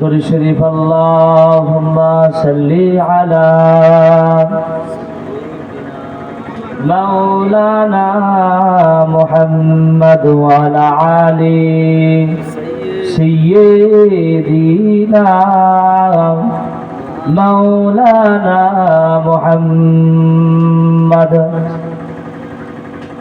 দরুদ শরীফ আল্লাহুম্মা সাল্লি আলা مولانا محمد وعلى آل سيدنا مولانا محمد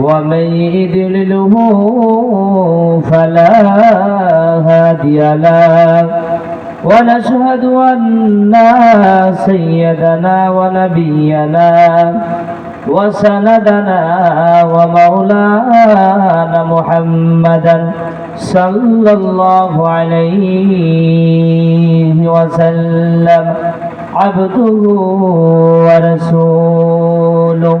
ومن يضلله فلا هادي له. ونشهد أن سيدنا ونبينا وسندنا ومولانا محمدا صلى الله عليه وسلم عبده ورسوله.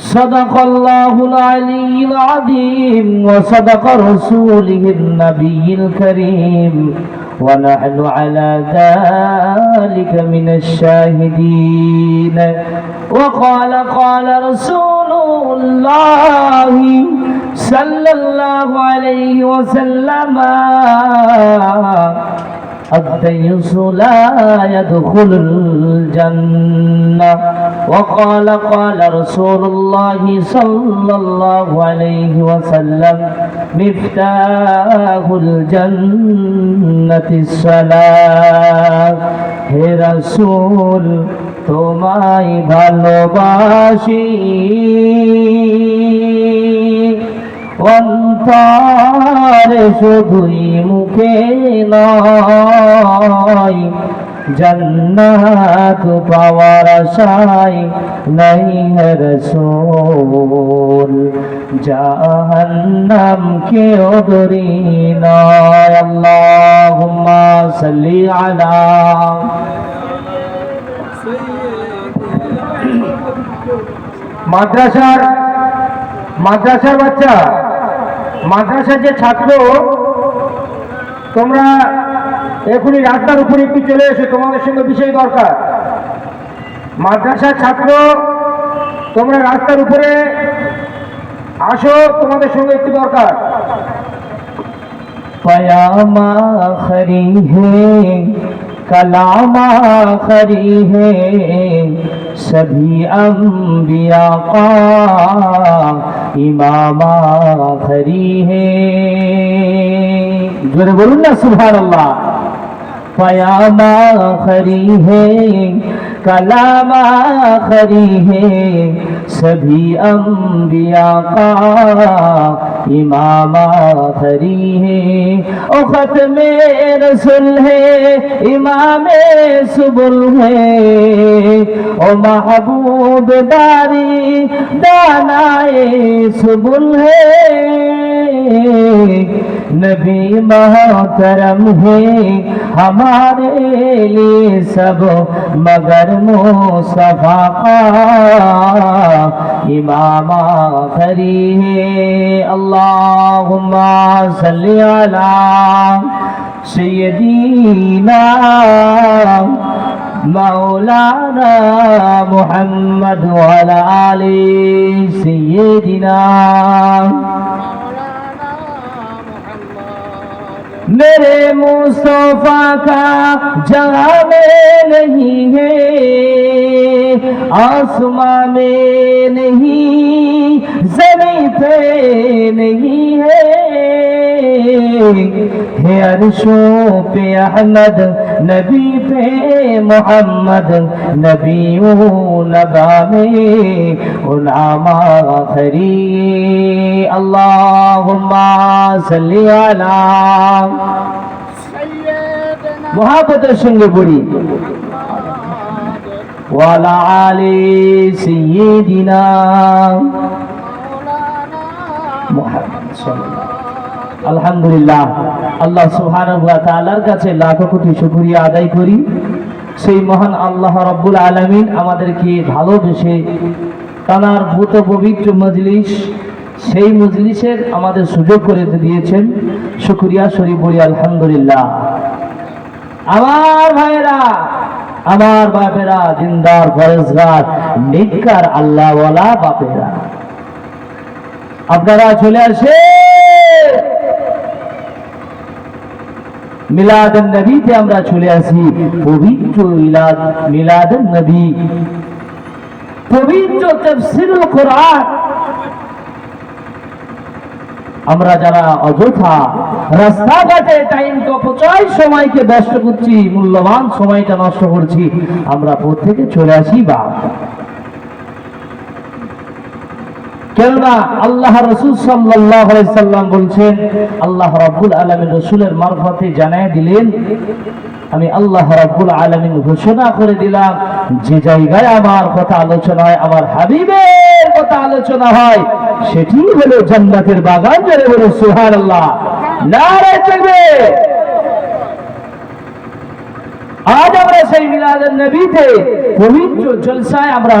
صدق الله العلي العظيم وصدق رسوله النبي الكريم. ونحن على ذلك من الشاهدين. وقال قال رسول الله صلى الله عليه وسلم الديس لا يدخل الجنة وقال قال رسول الله صلى الله عليه وسلم مفتاح الجنة الصلاة হে রসুল তোমায় ভালোবাসি অন্তরে শুধুই মুখে নয়, জন্নাত পাওয়ার আশায় নাই রসুল। জাহান্নাম কেউ ডরি নয়, আল্লাহুম্মা সাল্লি আলা মাদ্রাসার মাদ্রাসার বাচ্চা। মাদ্রাসার যে ছাত্র তোমরা এখনই রাস্তার উপরে একটু চলে এসো তোমাদের সঙ্গে বিশেষ দরকার মাদ্রাসার ছাত্র তোমরা রাস্তার উপরে আসো তোমাদের সঙ্গে একটু দরকার पयाम आखरी है कलाम आखरी है सभी अम्बिया का امام آخری ہے۔ جو بولو نا سبحان اللہ پیام آخری ہے کلام آخری ہے۔ سبھی انبیاء کا امام آخری ہے۔ او ختم رسول ہے، امام سبل ہے۔ ओ महबूब दारी दानाए सुबुल है नबी मोहतरम है हमारे लिए सब मगर मुस्तफा का इमाम आखरी है अल्लाहुम्मा सल्ली अला सय्यदीना مولانا محمد وعلى آل سيدنا میرے مصطفیٰ کا جہاں میں نہیں ہے آسماں میں نہیں زمین پہ نہیں ہے ہے عرشوں پہ احمد نبی پہ محمد نبیوں لبا میں علامہ خری اللہم صلی علی মহাপতের সঙ্গে পড়ি ওয়ালা আলি সিয়িদিনা মুহাম্মদ সাল্লাল্লাহু আলহামদুলিল্লাহ। আল্লাহ ওয়া কাছে লাখো কোটি শুকরিয়া আদায় করি। সেই মহান আল্লাহ রাব্বুল আলামিন আমাদেরকে ভালোবেসে তানার ভূত পবিত্র মজলিস, সেই মজলিসের আমাদের সুযোগ করে দিয়েছেন। শুকরিয়া শরীফ বলি, আলহামদুলিল্লাহ। আমার ভাইয়েরা, আমার বাপেরা, দিনদার, ফরেজগার নিকার আল্লাহওয়ালা বাপেরা। আপনারা চলে আসে মিলাদ নবীতে আমরা চলে আসি। পবিত্র ইলাদ মিলাদ নবী। পবিত্র কোরআন। আমরা যারা অযথা রাস্তাঘাটে টাইমকে অপচয় সময়কে ব্যস্ত করছি, মূল্যবান সময়টা নষ্ট করছি, আমরা প্রত্যেকে চলে আসি বা কেননা আল্লাহ রসুল সাল্লাম বলছেন, আল্লাহ রাব্বুল আলমিন রসুলের মারফতে জানায় দিলেন, আমি আল্লাহ রাব্বুল আলমিন ঘোষণা করে দিলাম, যে জায়গায় আমার কথা আলোচনা হয়, আমার হাবিবের কথা আলোচনা হয়, সেটি হলো জান্নাতের বাগান জেনে বলে সুহার আল্লাহ আজ আমরা সেই মিলাদের নবীতে পবিত্র জলসায় আমরা